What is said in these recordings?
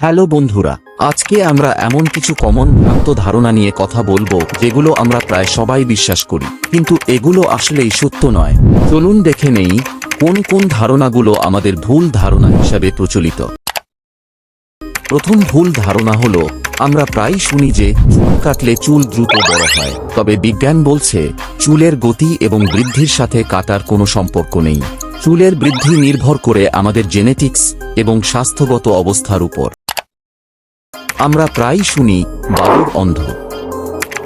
Hello বন্ধুরা, আজকে আমরা এমন কিছু কমন ভ্রান্ত ধারণা নিয়ে কথা বলব, যেগুলো আমরা প্রায় সবাই বিশ্বাস করি, কিন্তু এগুলো আসলেই সত্য নয়। চলুন দেখে নেই, কোন কোন ধারণাগুলো আমাদের ভুল ধারণা হিসাবে প্রচলিত। প্রথম ভুল ধারণা হলো, আমরা প্রায় শুনি যে চুল কাটলে চুল দ্রুত বড় হয়, তবে বিজ্ঞান বলছে, চুলের গতি এবং বৃদ্ধির সাথে কাটার কোনো সম্পর্ক নেই। চুলের বৃদ্ধি নির্ভর করে আমাদের জেনেটিক্স এবং স্বাস্থ্যগত অবস্থার উপর। আমরা প্রায় শুনি, বাদুর অন্ধ।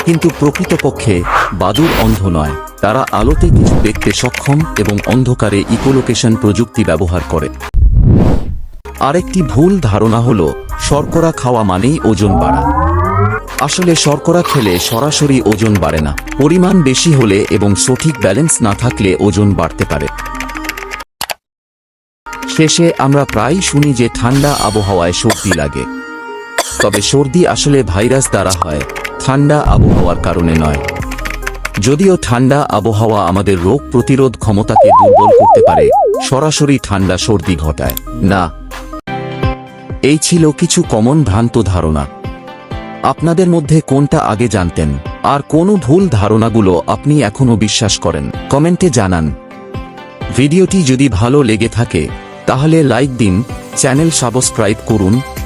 কিন্তু প্রকৃতপক্ষে, বাদুর অন্ধ নয়। তারা আলোতে কিছু দেখতে সক্ষম এবং অন্ধকারে ইকোলোকেশন প্রযুক্তি ব্যবহার করে। আরেকটি ভুল ধারণা হল, শর্করা খাওয়া মানেই ওজন বাড়া। আসলে শর্করা খেলে সরাসরি ওজন বাড়ে না। পরিমাণ বেশি হলে এবং সঠিক ব্যালেন্স না থাকলে ওজন বাড়তে পারে। শেষে আমরা প্রায় শুনি যে ঠান্ডা আবহাওয়ায় সর্দি লাগে। তবে সর্দি আসলে ভাইরাস দ্বারা হয়, ঠান্ডা আবহাওয়ার কারণে নয়। যদিও ঠান্ডা আবহাওয়া আমাদের রোগ প্রতিরোধ ক্ষমতাকে দুর্বল করতে পারে, সরাসরি ঠান্ডা সর্দি ঘটায়। না। এই ছিল কিছু কমন ভ্রান্ত ধারণা। আপনাদের মধ্যে কোনটা আগে জানতেন, আর কোন ভুল ধারণাগুলো আপনি এখনও বিশ্বাস করেন, কমেন্টে জানান। ভিডিওটি যদি ভালো লেগে থাকে, তাহলে লাইক দিন, চ্যানেল সাবস্ক্রাইব করুন